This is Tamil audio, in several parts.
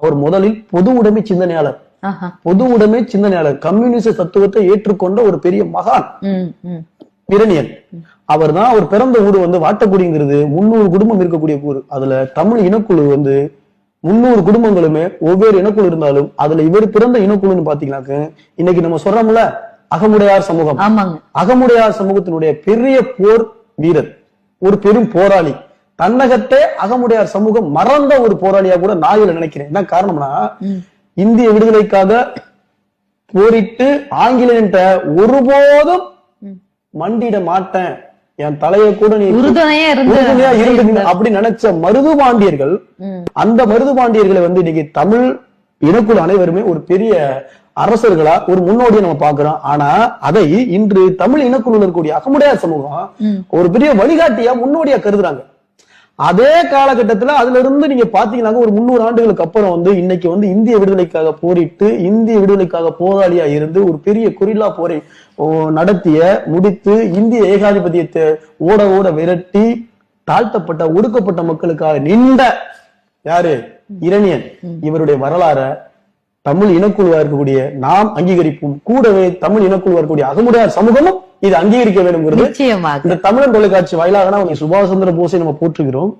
அவர் முதலில் பொது உடைமை சிந்தனையாளர். பொது உடைமை சிந்தனையாளர். கம்யூனிச தத்துவத்தை ஏற்றுக்கொண்ட ஒரு பெரிய மகான். இரணியன் அவர் தான் அவர் பிறந்த ஊர் வந்து வாட்டக்குடிங்கிறது முன்னூறு குடும்பம் இருக்கக்கூடிய ஊர். அதுல தமிழ் இனக்குழு வந்து முன்னூறு குடும்பங்களுமே ஒவ்வொரு இனக்குழு இருந்தாலும் அதுல இவர் பிறந்த இனக்குழுன்னு பாத்தீங்கன்னாக்க இன்னைக்கு நம்ம சொல்றோம்ல அகமுடையார் சமூகம். அகமுடையார் சமூகத்தினுடைய பெரிய போர் வீரர். ஒரு பெரும் போராளி. தன்னகத்தே அகமுடையார் சமூகம் மறந்த ஒரு போராளியா கூட நான் இதுல நினைக்கிறேன் என்ன காரணம்னா. இந்திய விடுதலைக்காக போரிட்டு ஆங்கிலேயன்ட்ட ஒருபோதும். மண்டிட மாட்டேன் என் தலையை கூட நீ உறுதுணையா இருந்து அப்படி நினைச்ச மருது பாண்டியர்கள். அந்த மருது பாண்டியர்களை வந்து இன்னைக்கு தமிழ் இனக்குழு அனைவருமே ஒரு பெரிய அரசர்களா ஒரு முன்னோடியை நம்ம பாக்குறோம் ஆனா அதை இன்று தமிழ் இனக்குழுல இருக்கக்கூடிய அகமுடையார் சமூகம். ஒரு பெரிய வழிகாட்டியா முன்னோடியா கருதுறாங்க அதே காலகட்டத்துல அதுல இருந்து நீங்க பாத்தீங்கன்னா ஒரு முன்னூறு ஆண்டுகளுக்கு அப்புறம் வந்து இன்னைக்கு வந்து இந்திய விடுதலைக்காக போரிட்டு இந்திய விடுதலைக்காக போராளியா இருந்து ஒரு பெரிய கொரில்லா போரை நடத்திய முடித்து இந்திய ஏகாதிபத்தியத்தை ஓட ஓட விரட்டி தாழ்த்தப்பட்ட ஒடுக்கப்பட்ட மக்களுக்காக நின்ற யாரு? இரணியன். இவருடைய வரலாற தமிழ் இனக்குழுவா இருக்கக்கூடிய நாம் அங்கீகரிப்போம். கூடவே தமிழ் இனக்குழுவா இருக்கக்கூடிய அகமுடையார் சமூகமும் இது அங்கீகரிக்க வேண்டும்ங்கிறது இந்த தமிழன் தொலைக்காட்சி வாயிலாக நம்ம சுபாஷ் சந்திர போஸை நம்ம போற்றுகிறோம்.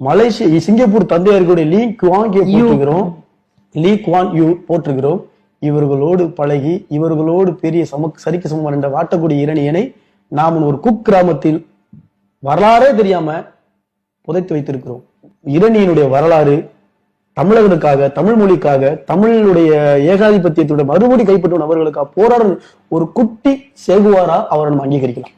மலேசிய சிங்கப்பூர் தந்தையார்களுடைய லீ குவாங்கியை போற்றுகிறோம். லீ குவான் யூ போற்றுகிறோம். இவர்களோடு பழகி இவர்களோடு பெரிய சமக் சரிக்கு சமம் என்ற வாட்டக்கூடிய இரணியனை நாம் ஒரு குக் கிராமத்தில் வரலாறே தெரியாம புதைத்து வைத்திருக்கிறோம். இரணியனுடைய வரலாறு தமிழர்களுக்காக தமிழ் மொழிக்காக தமிழுடைய ஏகாதிபத்தியத்துடைய மறுபடி கைப்பற்றும் அவர்களுக்காக போராடும் ஒரு குட்டி சேகுவாரா அவரை நம்ம அங்கீகரிக்கலாம்.